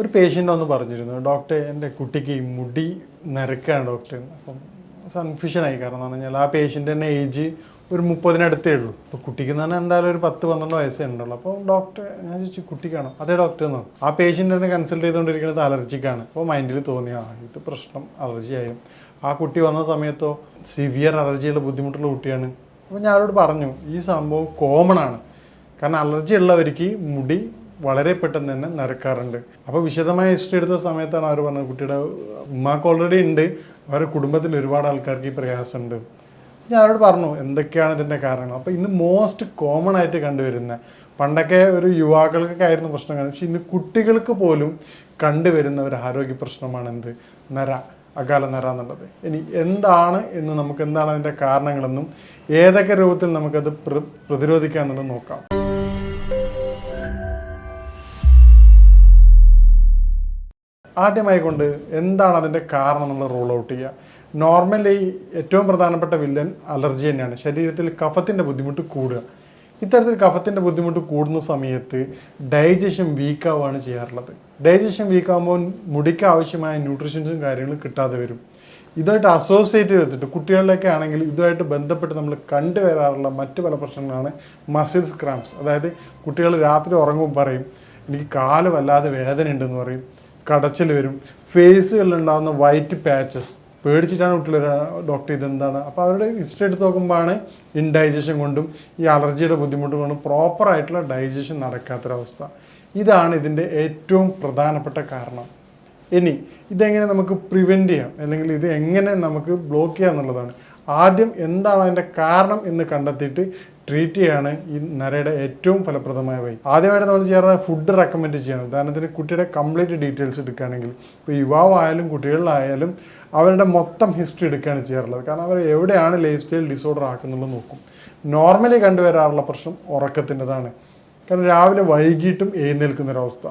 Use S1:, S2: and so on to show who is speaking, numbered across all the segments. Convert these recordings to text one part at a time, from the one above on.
S1: ഒരു പേഷ്യന്റ് ഒന്ന് പറഞ്ഞിരുന്നു ഡോക്ടർ എന്റെ കുട്ടിക്ക് മുടി നിരക്കാണ് ഡോക്ടർ. അപ്പം കൺഫ്യൂഷനായി കാരണം എന്ന് പറഞ്ഞാൽ ആ പേഷ്യന്റിന്റെ ഏജ് ഒരു മുപ്പതിനടുത്തേ ഉള്ളൂ. അപ്പോൾ കുട്ടിക്ക് പറഞ്ഞാൽ എന്തായാലും ഒരു പത്ത് പന്ത്രണ്ട് വയസ്സേ ഉണ്ടുള്ളൂ അപ്പോൾ ഡോക്ടർ ഞാൻ ചോദിച്ചു കുട്ടിക്കാണോ? അതേ ഡോക്ടർ എന്ന് ആ പേഷ്യന്റ് തന്നെ കൺസൾട്ട് ചെയ്തുകൊണ്ടിരിക്കുന്നത് അലർജിക്കാണ് അപ്പോൾ മൈൻഡിൽ തോന്നി ആ ഇത് പ്രശ്നം അലർജി ആയും. ആ കുട്ടി വന്ന സമയത്തോ സിവിയർ അലർജിയുള്ള ബുദ്ധിമുട്ടുള്ള കുട്ടിയാണ്. അപ്പോൾ ഞാൻ അവരോട് പറഞ്ഞു ഈ സംഭവം കോമൺ ആണ്. കാരണം അലർജി ഉള്ളവർക്ക് മുടി വളരെ പെട്ടെന്ന് തന്നെ നരക്കാറുണ്ട് അപ്പോൾ വിശദമായ ഹിസ്റ്ററി എടുത്ത സമയത്താണ് അവർ പറഞ്ഞത് കുട്ടിയുടെ ഉമ്മാക്ക് ഓൾറെഡി ഉണ്ട്. അവരുടെ കുടുംബത്തിൽ ഒരുപാട് ആൾക്കാർക്ക് ഈ പ്രയാസമുണ്ട്. ഞാൻ അവരോട് പറഞ്ഞു എന്തൊക്കെയാണ് ഇതിന്റെ കാരണം അപ്പോൾ ഇന്ന് മോസ്റ്റ് കോമൺ ആയിട്ട് കണ്ടുവരുന്ന പണ്ടൊക്കെ ഒരു യുവാക്കൾക്കൊക്കെ ആയിരുന്നു പ്രശ്നങ്ങൾ പക്ഷെ ഇന്ന് കുട്ടികൾക്ക് പോലും കണ്ടുവരുന്ന ഒരു ആരോഗ്യ പ്രശ്നമാണ് എന്ത്? നര അകാല നര എന്നുള്ളത്. ഇനി എന്താണ് എന്ന് നമുക്ക് എന്താണ് അതിന്റെ കാരണങ്ങളെന്നും ഏതൊക്കെ രൂപത്തിൽ നമുക്കത് പ്ര- പ്രതിരോധിക്കാം എന്നുള്ളത് നോക്കാം. ആദ്യമായി കൊണ്ട് എന്താണ് അതിന്റെ കാരണം നമ്മൾ റൂൾ ഔട്ട് ചെയ്യുക. നോർമലി ഏറ്റവും പ്രധാനപ്പെട്ട വില്ലൻ അലർജി തന്നെയാണ്. ശരീരത്തിൽ കഫത്തിന്റെ ബുദ്ധിമുട്ട് കൂടുക. ഇത്തരത്തിൽ കഫത്തിന്റെ ബുദ്ധിമുട്ട് കൂടുന്ന സമയത്ത് ഡൈജഷൻ വീക്കാവുകയാണ് ചെയ്യാറുള്ളത്. ഡൈജഷൻ വീക്കാകുമ്പോൾ മുടിക്ക് ആവശ്യമായ ന്യൂട്രീഷൻസും കാര്യങ്ങളും കിട്ടാതെ വരും. ഇതായിട്ട് അസോസിയേറ്റ് ചെയ്തിട്ട് കുട്ടികളിലൊക്കെ ആണെങ്കിൽ ഇതുമായിട്ട് ബന്ധപ്പെട്ട് നമ്മൾ കണ്ടുവരാറുള്ള മറ്റു പല പ്രശ്നങ്ങളാണ് മസിൽസ് ക്രാംസ് അതായത് കുട്ടികൾ രാത്രി ഉറങ്ങുമ്പോൾ പറയും എനിക്ക് കാൽ വല്ലാതെ വേദന ഉണ്ടെന്ന് പറയും. കടച്ചിൽ വരും. ഫേസുകളിൽ ഉണ്ടാകുന്ന വൈറ്റ് പാച്ചസ്. പേടിച്ചിട്ടാണ് കുട്ടികൾ ഡോക്ടർ ഇതെന്താണ് അപ്പോൾ അവരുടെ ഹിസ്റ്ററി എടുത്ത് നോക്കുമ്പോഴാണ് ഇൻഡൈജഷൻ കൊണ്ടും ഈ അലർജിയുടെ ബുദ്ധിമുട്ട് കൊണ്ടും പ്രോപ്പറായിട്ടുള്ള ഡൈജഷൻ നടക്കാത്തൊരവസ്ഥ. ഇതാണ് ഇതിന്റെ ഏറ്റവും പ്രധാനപ്പെട്ട കാരണം. ഇനി ഇതെങ്ങനെ നമുക്ക് പ്രിവെന്റ് ചെയ്യാം? അല്ലെങ്കിൽ ഇത് എങ്ങനെ നമുക്ക് ബ്ലോക്ക് ചെയ്യാം എന്നുള്ളതാണ്. ആദ്യം എന്താണ് അതിന്റെ കാരണം എന്ന് കണ്ടെത്തിയിട്ട് ട്രീറ്റ് ചെയ്യാണ് ഈ നരയുടെ ഏറ്റവും ഫലപ്രദമായ വഴി. ആദ്യമായിട്ട് നമ്മൾ ചെയ്യാറുള്ള ഫുഡ് റെക്കമെൻഡ് ചെയ്യണം. ഉദാഹരണത്തിന് കുട്ടിയുടെ കംപ്ലീറ്റ് ഡീറ്റെയിൽസ് എടുക്കുകയാണെങ്കിൽ ഇപ്പോൾ യുവാവായാലും കുട്ടികളിലായാലും അവരുടെ മൊത്തം ഹിസ്റ്ററി എടുക്കുകയാണ് ചെയ്യാറുള്ളത്. കാരണം അവർ എവിടെയാണ് ലൈഫ് സ്റ്റൈൽ ഡിസോർഡർ ആക്കുന്നുള്ളത് നോക്കും. നോർമലി കണ്ടുവരാറുള്ള പ്രശ്നം ഉറക്കത്തിന്റെതാണ്. കാരണം രാവിലെ വൈകിട്ടും എഴുന്നേൽക്കുന്നൊരവസ്ഥ.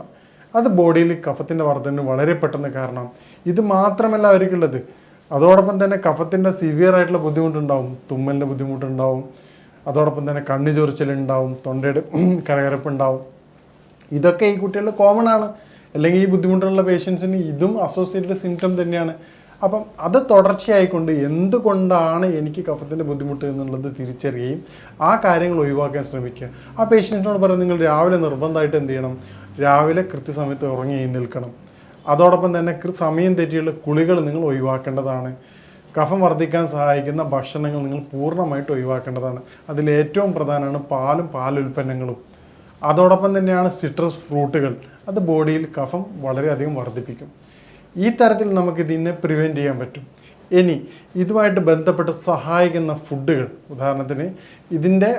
S1: അത് ബോഡിയിൽ കഫത്തിന്റെ വർധനന് വളരെ പെട്ടെന്ന് കാരണം. ഇത് മാത്രമല്ല അവർക്കുള്ളത്. അതോടൊപ്പം തന്നെ കഫത്തിന്റെ സിവിയർ ആയിട്ടുള്ള ബുദ്ധിമുട്ടുണ്ടാവും. തുമ്മലിന്റെ ബുദ്ധിമുട്ടുണ്ടാവും. അതോടൊപ്പം തന്നെ കണ്ണു ചൊറിച്ചിലുണ്ടാവും തൊണ്ടയുടെ കരകരപ്പുണ്ടാവും. ഇതൊക്കെ ഈ കുട്ടികളിൽ കോമൺ ആണ്. അല്ലെങ്കിൽ ഈ ബുദ്ധിമുട്ടുള്ള പേഷ്യൻസിന് ഇതും അസോസിയേറ്റഡ് സിംറ്റം തന്നെയാണ്. അപ്പം അത് തുടർച്ചയായിക്കൊണ്ട് എന്തുകൊണ്ടാണ് എനിക്ക് കഫത്തിന്റെ ബുദ്ധിമുട്ട് എന്നുള്ളത് തിരിച്ചറിയുകയും ആ കാര്യങ്ങൾ ഒഴിവാക്കാൻ ശ്രമിക്കുക. ആ പേഷ്യൻസിനോട് പറയുന്നത് നിങ്ങൾ രാവിലെ നിർബന്ധമായിട്ട് എന്ത് ചെയ്യണം? രാവിലെ കൃത്യസമയത്ത് ഉറങ്ങി നിൽക്കണം അതോടൊപ്പം തന്നെ സമയം തെറ്റിയുള്ള കുളികൾ നിങ്ങൾ ഒഴിവാക്കേണ്ടതാണ്. കഫം വർദ്ധിക്കാൻ സഹായിക്കുന്ന ഭക്ഷണങ്ങൾ നിങ്ങൾ പൂർണമായിട്ട് ഒഴിവാക്കേണ്ടതാണ്. അതിൽ ഏറ്റവും പ്രധാനമാണ് പാലും പാലുൽപ്പന്നങ്ങളും. അതോടൊപ്പം തന്നെയാണ് സിട്രസ് ഫ്രൂട്ടുകൾ അത് ബോഡിയിൽ കഫം വളരെയധികം വർദ്ധിപ്പിക്കും. ഈ തരത്തിൽ നമുക്ക് ഇതിനെ പ്രിവെന്റ് ചെയ്യാൻ പറ്റും. ഇനി ഇതുമായിട്ട് ബന്ധപ്പെട്ട് സഹായിക്കുന്ന ഫുഡുകൾ ഉദാഹരണത്തിന് ഇതിന്റെ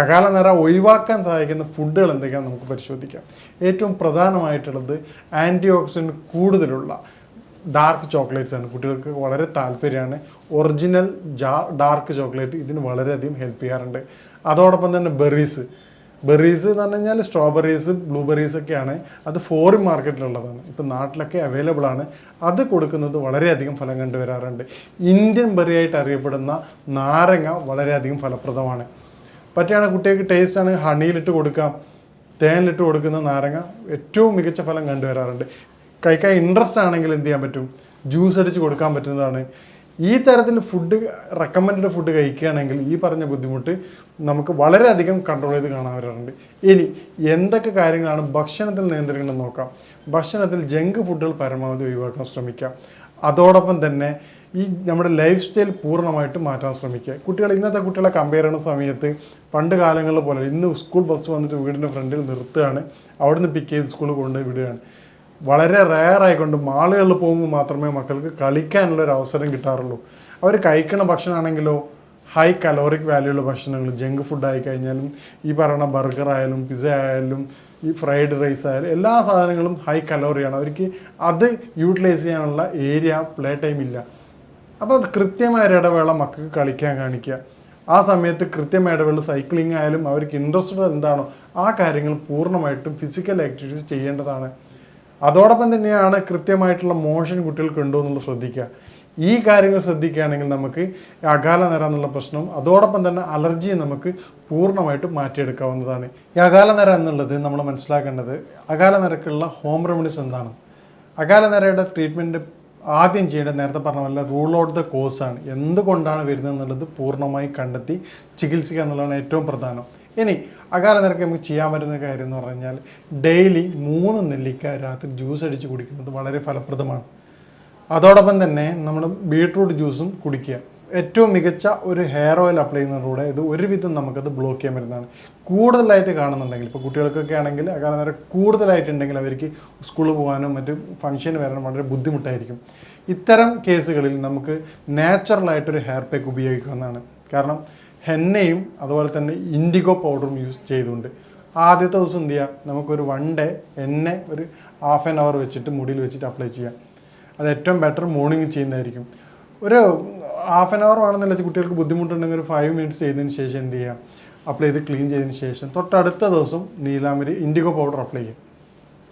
S1: അകാല നിറ ഒഴിവാക്കാൻ സഹായിക്കുന്ന ഫുഡുകൾ എന്തൊക്കെയാണെന്ന് നമുക്ക് പരിശോധിക്കാം. ഏറ്റവും പ്രധാനമായിട്ടുള്ളത് ആന്റി ഓക്സിഡന്റ് കൂടുതലുള്ള ഡാർക്ക് ചോക്ലേറ്റ്സ് ആണ്. കുട്ടികൾക്ക് വളരെ താല്പര്യമാണ്. ഒറിജിനൽ ജാ ഡാർക്ക് ചോക്ലേറ്റ് ഇതിന് വളരെയധികം ഹെൽപ്പ് ചെയ്യാറുണ്ട്. അതോടൊപ്പം തന്നെ ബെറീസ് ബെറീസ് എന്ന് പറഞ്ഞു കഴിഞ്ഞാൽ സ്ട്രോബെറീസ് ബ്ലൂബെറീസ് ഒക്കെയാണ്. അത് ഫോറിൻ മാർക്കറ്റിലുള്ളതാണ് ഇപ്പം നാട്ടിലൊക്കെ അവൈലബിൾ ആണ്. അത് കൊടുക്കുന്നത് വളരെയധികം ഫലം കണ്ടുവരാറുണ്ട് ഇന്ത്യൻ ബെറി ആയിട്ട് അറിയപ്പെടുന്ന നാരങ്ങ വളരെയധികം ഫലപ്രദമാണ്. പറ്റുകയാണ് കുട്ടികൾക്ക് ടേസ്റ്റ് ആണ്. ഹണിയിലിട്ട് കൊടുക്കാം. തേനിലിട്ട് കൊടുക്കുന്ന നാരങ്ങ ഏറ്റവും മികച്ച ഫലം കണ്ടുവരാറുണ്ട് കഴിക്കാൻ ഇൻട്രസ്റ്റ് ആണെങ്കിൽ എന്ത് ചെയ്യാൻ പറ്റും? ജ്യൂസ് അടിച്ച് കൊടുക്കാൻ പറ്റുന്നതാണ്. ഈ തരത്തിൽ ഫുഡ് റെക്കമെൻഡ് ഫുഡ് കഴിക്കുകയാണെങ്കിൽ ഈ പറഞ്ഞ ബുദ്ധിമുട്ട് നമുക്ക് വളരെയധികം കൺട്രോൾ ചെയ്ത് കാണാൻ വരാറുണ്ട് ഇനി എന്തൊക്കെ കാര്യങ്ങളാണ് ഭക്ഷണത്തിൽ നിയന്ത്രിക്കണം നോക്കാം. ഭക്ഷണത്തിൽ ജങ്ക് ഫുഡുകൾ പരമാവധി ഒഴിവാക്കാൻ ശ്രമിക്കാം അതോടൊപ്പം തന്നെ ഈ നമ്മുടെ ലൈഫ് സ്റ്റൈൽ പൂർണമായിട്ട് മാറ്റാൻ ശ്രമിക്കുക. കുട്ടികൾ ഇന്നത്തെ കുട്ടികളെ കമ്പയർ ചെയ്യുന്ന സമയത്ത് പണ്ട് കാലങ്ങളിൽ പോലെ ഇന്ന് സ്കൂൾ ബസ് വന്നിട്ട് വീടിന്റെ ഫ്രണ്ടിൽ നിർത്തുകയാണ്. അവിടുന്ന് പിക്ക് ചെയ്ത് സ്കൂളിൽ കൊണ്ടുപോയി വിടുകയാണ്. വളരെ റെയർ ആയിക്കൊണ്ട് മാളുകളിൽ പോകുമ്പോൾ മാത്രമേ മക്കൾക്ക് കളിക്കാനുള്ള ഒരു അവസരം കിട്ടാറുള്ളൂ. അവർ കഴിക്കുന്ന ഭക്ഷണമാണെങ്കിലോ ഹൈ കലോറിക് വാല്യൂ ഉള്ള ഭക്ഷണങ്ങൾ ജങ്ക് ഫുഡ് ആയി കഴിഞ്ഞാലും ഈ പറയുന്ന ബർഗർ ആയാലും പിസ്സ ആയാലും ഈ ഫ്രൈഡ് റൈസ് ആയാലും എല്ലാ സാധനങ്ങളും ഹൈ കലോറിയാണ് അവർക്ക് അത് യൂട്ടിലൈസ് ചെയ്യാനുള്ള ഏരിയ പ്ലേ ടൈം ഇല്ല. അപ്പോൾ അത് കൃത്യമായ ഒരു ഇടവേള മക്കൾക്ക് കളിക്കാൻ കാണിക്കുക. ആ സമയത്ത് കൃത്യമായ ഇടവേള സൈക്ലിംഗ് ആയാലും അവർക്ക് ഇൻട്രസ്റ്റഡ് എന്താണോ ആ കാര്യങ്ങൾ പൂർണമായിട്ടും ഫിസിക്കൽ ആക്ടിവിറ്റീസ് ചെയ്യേണ്ടതാണ്. അതോടൊപ്പം തന്നെയാണ് കൃത്യമായിട്ടുള്ള മോഷൻ കുട്ടികൾക്ക് ഉണ്ടോ എന്നുള്ളത് ശ്രദ്ധിക്കുക. ഈ കാര്യങ്ങൾ ശ്രദ്ധിക്കുകയാണെങ്കിൽ നമുക്ക് അകാല നിര എന്നുള്ള പ്രശ്നവും അതോടൊപ്പം തന്നെ അലർജിയെ നമുക്ക് പൂർണമായിട്ട് മാറ്റിയെടുക്കാവുന്നതാണ്. ഈ അകാല നിര എന്നുള്ളത് നമ്മൾ മനസ്സിലാക്കേണ്ടത് അകാല നിരക്കുള്ള ഹോം റെമഡീസ് എന്താണ്? അകാല നിരയുടെ ട്രീറ്റ്മെന്റ് ആദ്യം ചെയ്യേണ്ടത് നേരത്തെ പറഞ്ഞ പോലെ റൂൾ ഔട്ട് ദ കോസ് ആണ്. എന്തുകൊണ്ടാണ് വരുന്നത് എന്നുള്ളത് പൂർണമായി കണ്ടെത്തി ചികിത്സിക്കുക എന്നുള്ളതാണ് ഏറ്റവും പ്രധാനം. ഇനി അകാല നിരക്ക് നമുക്ക് ചെയ്യാൻ പറ്റുന്ന കാര്യം എന്ന് പറഞ്ഞാൽ ഡെയിലി മൂന്ന് നെല്ലിക്ക രാത്രി ജ്യൂസ് അടിച്ച് കുടിക്കുന്നത് വളരെ ഫലപ്രദമാണ്. അതോടൊപ്പം തന്നെ നമ്മൾ ബീട്രൂട്ട് ജ്യൂസും കുടിക്കുക. ഏറ്റവും മികച്ച ഒരു ഹെയർ ഓയിൽ അപ്ലൈ ചെയ്യുന്നതിലൂടെ ഇത് ഒരുവിധം നമുക്കത് ബ്ലോക്ക് ചെയ്യാൻ പറ്റുന്നതാണ്. കൂടുതലായിട്ട് കാണുന്നുണ്ടെങ്കിൽ ഇപ്പോൾ കുട്ടികൾക്കൊക്കെ ആണെങ്കിൽ കാരണം നേരം കൂടുതലായിട്ടുണ്ടെങ്കിൽ അവർക്ക് സ്കൂളിൽ പോകാനും മറ്റ് ഫംഗ്ഷന് വരാനും വളരെ ബുദ്ധിമുട്ടായിരിക്കും. ഇത്തരം കേസുകളിൽ നമുക്ക് നാച്ചുറലായിട്ടൊരു ഹെയർ പാക്ക് ഉപയോഗിക്കാവുന്നതാണ്. കാരണം ഹെന്നയും അതുപോലെ തന്നെ ഇൻഡിഗോ പൗഡറും യൂസ് ചെയ്തുകൊണ്ട് ആദ്യത്തെ ദിവസം എന്ത് ചെയ്യുക നമുക്കൊരു വൺ ഡേ എണ്ണ ഒരു ഹാഫ് ആൻ അവർ വെച്ചിട്ട് മുടിയിൽ വെച്ചിട്ട് അപ്ലൈ ചെയ്യാം. അത് ഏറ്റവും ബെറ്റർ മോർണിംഗ് ചെയ്യുന്നതായിരിക്കും. ഒരു ഹാഫ് ആൻ അവർ വേണമെന്നല്ല കുട്ടികൾക്ക് ബുദ്ധിമുട്ടുണ്ടെങ്കിൽ ഒരു ഫൈവ് മിനിറ്റ്സ് ചെയ്തതിന് ശേഷം എന്ത് ചെയ്യാം? അപ്ലൈ ചെയ്ത് ക്ലീൻ ചെയ്തതിന് ശേഷം തൊട്ടടുത്ത ദിവസം നീലാമരി ഇൻഡിഗോ പൗഡർ അപ്ലൈ ചെയ്യും.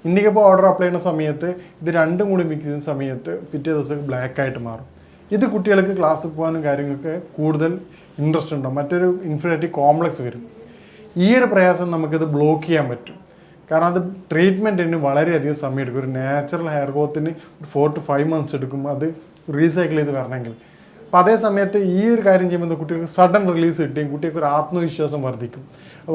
S1: ഇൻഡിഗോ പൗഡർ അപ്ലൈ ചെയ്യുന്ന സമയത്ത് ഇത് രണ്ടും കൂടി മിക്സ് സമയത്ത് പിറ്റേ ദിവസം ബ്ലാക്ക് ആയിട്ട് മാറും. ഇത് കുട്ടികൾക്ക് ക്ലാസ്സിൽ പോകാനും കാര്യങ്ങൾക്ക് കൂടുതൽ ഇൻട്രസ്റ്റ് ഉണ്ടാവും മറ്റൊരു ഇൻഫിനിറ്റി കോംപ്ലക്സ് വരും. ഈ ഒരു പ്രയാസം നമുക്കിത് ബ്ലോക്ക് ചെയ്യാൻ പറ്റും. കാരണം അത് ട്രീറ്റ്മെന്റിന് വളരെയധികം സമയം എടുക്കും ഒരു നാച്ചുറൽ ഹെയർ ഗ്രോത്തിന് ഒരു ഫോർ ടു ഫൈവ് മന്ത്സ് എടുക്കും. അത് റീസൈക്കിൾ ചെയ്ത് വരണമെങ്കിൽ. അപ്പം അതേ സമയത്ത് ഈ ഒരു കാര്യം ചെയ്യുമ്പോൾ കുട്ടികൾക്ക് സഡൻ റിലീസ് കിട്ടുകയും കുട്ടികൾക്ക് ഒരു ആത്മവിശ്വാസം വർദ്ധിക്കും.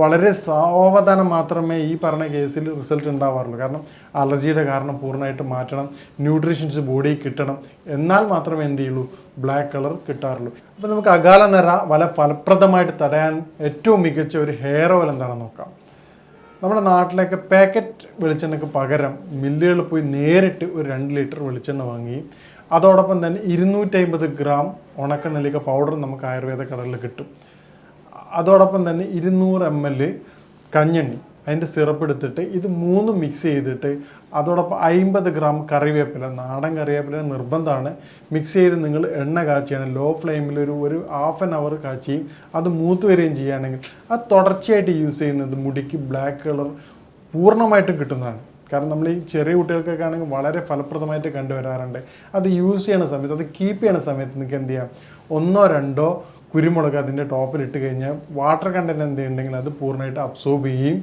S1: വളരെ സാവധാനം മാത്രമേ ഈ പറഞ്ഞ കേസിൽ റിസൾട്ട് ഉണ്ടാവാറുള്ളൂ. കാരണം അലർജിയുടെ കാരണം പൂർണമായിട്ട് മാറ്റണം ന്യൂട്രീഷൻസ് ബോഡിയിൽ കിട്ടണം. എന്നാൽ മാത്രമേ എന്ത് ചെയ്യുള്ളൂ? ബ്ലാക്ക് കളർ കിട്ടാറുള്ളൂ. അപ്പോൾ നമുക്ക് അകാല നിറ വല ഫലപ്രദമായിട്ട് തടയാൻ ഏറ്റവും മികച്ച ഒരു ഹെയർ ഓയിൽ എന്താണെന്ന് നോക്കാം. നമ്മുടെ നാട്ടിലൊക്കെ പാക്കറ്റ് വെളിച്ചെണ്ണയ്ക്ക് പകരം മില്ലുകളിൽ പോയി നേരിട്ട് ഒരു രണ്ട് ലിറ്റർ വെളിച്ചെണ്ണ വാങ്ങി അതോടൊപ്പം തന്നെ ഇരുന്നൂറ്റമ്പത് ഗ്രാം ഉണക്ക നെല്ലിക്ക പൗഡർ നമുക്ക് ആയുർവേദ കടകളിൽ കിട്ടും. അതോടൊപ്പം തന്നെ ഇരുന്നൂറ് എം എൽ കഞ്ഞെണ്ണി അതിന്റെ സിറപ്പ് എടുത്തിട്ട് ഇത് മൂന്ന് മിക്സ് ചെയ്തിട്ട് അതോടൊപ്പം അമ്പത് ഗ്രാം കറിവേപ്പില നാടൻ കറിവേപ്പില നിർബന്ധമാണ്. മിക്സ് ചെയ്ത് നിങ്ങൾ എണ്ണ കാച്ചിയാണ് ലോ ഫ്ലെയിമിൽ ഒരു ഒരു ഹാഫ് ആൻ അവർ കാച്ചിയും അത് മൂത്ത് വരികയും ചെയ്യുകയാണെങ്കിൽ അത് തുടർച്ചയായിട്ട് യൂസ് ചെയ്യുന്നത് മുടിക്ക് ബ്ലാക്ക് കളർ പൂർണമായിട്ടും കിട്ടുന്നതാണ്. കാരണം നമ്മൾ ഈ ചെറിയ കുട്ടികൾക്കൊക്കെ ആണെങ്കിൽ വളരെ ഫലപ്രദമായിട്ട് കണ്ടുവരാറുണ്ട്. അത് യൂസ് ചെയ്യണ സമയത്ത് അത് കീപ്പ് ചെയ്യണ സമയത്ത് നിങ്ങൾക്ക് എന്ത് ചെയ്യാം? ഒന്നോ രണ്ടോ കുരുമുളക് അതിന്റെ ടോപ്പിൽ ഇട്ട് കഴിഞ്ഞാൽ വാട്ടർ കണ്ടന്റ് എന്തുണ്ടെങ്കിൽ അത് പൂർണമായിട്ട് അബ്സോർബ് ചെയ്യുകയും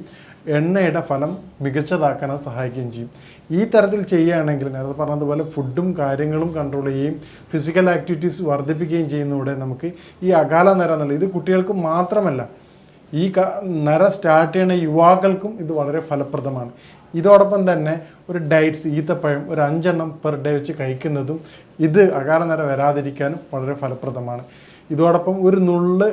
S1: എണ്ണയുടെ ഫലം മികച്ചതാക്കാൻ സഹായിക്കുകയും ചെയ്യും. ഈ തരത്തിൽ ചെയ്യുകയാണെങ്കിൽ നേരത്തെ പറഞ്ഞതുപോലെ ഫുഡും കാര്യങ്ങളും കൺട്രോൾ ചെയ്യുകയും ഫിസിക്കൽ ആക്ടിവിറ്റീസ് വർദ്ധിപ്പിക്കുകയും ചെയ്യുന്നതോടെ നമുക്ക് ഈ അകാല നേരം എന്നുള്ളത് ഇത് കുട്ടികൾക്ക് മാത്രമല്ല ഈ നര സ്റ്റാർട്ട് ചെയ്യുന്ന യുവാക്കൾക്കും ഇത് വളരെ ഫലപ്രദമാണ്. ഇതോടൊപ്പം തന്നെ ഒരു ഡയറ്റ്സ് ഈത്തപ്പഴം ഒരു അഞ്ചെണ്ണം പെർ ഡേ വെച്ച് കഴിക്കുന്നതും ഇത് അകാല നര വരാതിരിക്കാനും വളരെ ഫലപ്രദമാണ്. ഇതോടൊപ്പം ഒരു നുള്ള്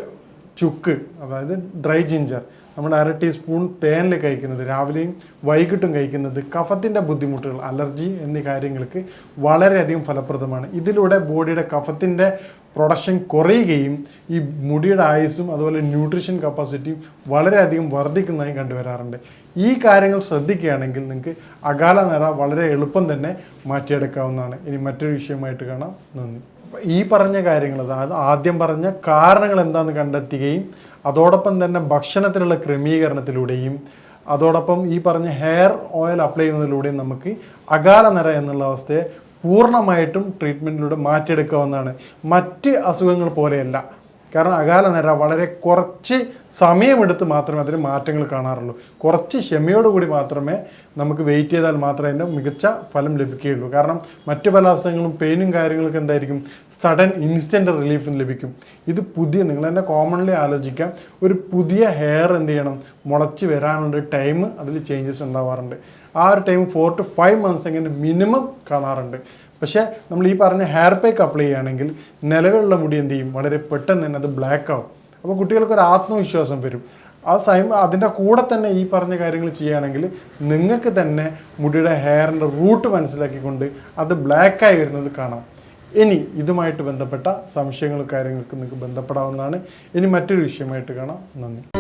S1: ചുക്ക് അതായത് ഡ്രൈ ജിഞ്ചർ നമ്മുടെ അര ടീസ്പൂൺ തേനിൽ കഴിക്കുന്നത് രാവിലെയും വൈകിട്ടും കഴിക്കുന്നത് കഫത്തിന്റെ ബുദ്ധിമുട്ടുകൾ അലർജി എന്നീ കാര്യങ്ങൾക്ക് വളരെയധികം ഫലപ്രദമാണ്. ഇതിലൂടെ ബോഡിയുടെ കഫത്തിന്റെ പ്രൊഡക്ഷൻ കുറയുകയും ഈ മുടിയുടെ ആയുസ്സും അതുപോലെ ന്യൂട്രീഷൻ കപ്പാസിറ്റിയും വളരെയധികം വർദ്ധിക്കുന്നതായി കണ്ടുവരാറുണ്ട് ഈ കാര്യങ്ങൾ ശ്രദ്ധിക്കുകയാണെങ്കിൽ നിങ്ങൾക്ക് അകാല നിറ വളരെ എളുപ്പം തന്നെ മാറ്റിയെടുക്കാവുന്നതാണ്. ഇനി മറ്റൊരു വിഷയമായിട്ട് കാണാം. നന്ദി. ഈ പറഞ്ഞ കാര്യങ്ങൾ അതായത് ആദ്യം പറഞ്ഞ കാരണങ്ങൾ എന്താണെന്ന് കണ്ടെത്തുകയും അതോടൊപ്പം തന്നെ ഭക്ഷണത്തിലുള്ള ക്രമീകരണത്തിലൂടെയും അതോടൊപ്പം ഈ പറഞ്ഞ ഹെയർ ഓയിൽ അപ്ലൈ ചെയ്യുന്നതിലൂടെയും നമുക്ക് അകാല എന്നുള്ള അവസ്ഥയെ പൂർണമായിട്ടും ട്രീറ്റ്മെന്റിലൂടെ മാറ്റിയെടുക്കാവുന്നതാണ്. മറ്റ് അസുഖങ്ങൾ പോലെയല്ല. കാരണം അകാല നിര വളരെ കുറച്ച് സമയമെടുത്ത് മാത്രമേ അതിന് മാറ്റങ്ങൾ കാണാറുള്ളൂ. കുറച്ച് ക്ഷമയോടുകൂടി മാത്രമേ നമുക്ക് വെയിറ്റ് ചെയ്താൽ മാത്രമേ അതിന്റെ മികച്ച ഫലം ലഭിക്കുകയുള്ളൂ. കാരണം മറ്റു പല അസുഖങ്ങളും പെയിനും കാര്യങ്ങളൊക്കെ എന്തായിരിക്കും? സഡൻ ഇൻസ്റ്റന്റ് റിലീഫും ലഭിക്കും. ഇത് പുതിയ നിങ്ങൾ തന്നെ കോമൺലി ആലോചിക്കാം ഒരു പുതിയ ഹെയർ എന്ത് ചെയ്യണം? മുളച്ച് വരാനുള്ള ടൈം അതിൽ ചേഞ്ചസ് ഉണ്ടാവാറുണ്ട്. ആ ഒരു time four to five months എങ്ങനെ മിനിമം കാണാറുണ്ട്. പക്ഷേ നമ്മൾ ഈ പറഞ്ഞ ഹെയർ പേക്ക് അപ്ലൈ ചെയ്യുകയാണെങ്കിൽ നിലവിലുള്ള മുടി എന്ത് ചെയ്യും? വളരെ പെട്ടെന്ന് തന്നെ അത് ബ്ലാക്ക് ആവും. അപ്പോൾ കുട്ടികൾക്ക് ഒരു ആത്മവിശ്വാസം വരും. ആ സൈം അതിന്റെ കൂടെ തന്നെ ഈ പറഞ്ഞ കാര്യങ്ങൾ ചെയ്യുകയാണെങ്കിൽ നിങ്ങൾക്ക് തന്നെ മുടിയുടെ ഹെയറിന്റെ റൂട്ട് മനസ്സിലാക്കിക്കൊണ്ട് അത് ബ്ലാക്കായി വരുന്നത് കാണാം. ഇനി ഇതുമായിട്ട് ബന്ധപ്പെട്ട സംശയങ്ങളും കാര്യങ്ങൾക്ക് നിങ്ങൾക്ക് ബന്ധപ്പെടാവുന്നതാണ്. ഇനി മറ്റൊരു വിഷയമായിട്ട് കാണാം. നന്ദി.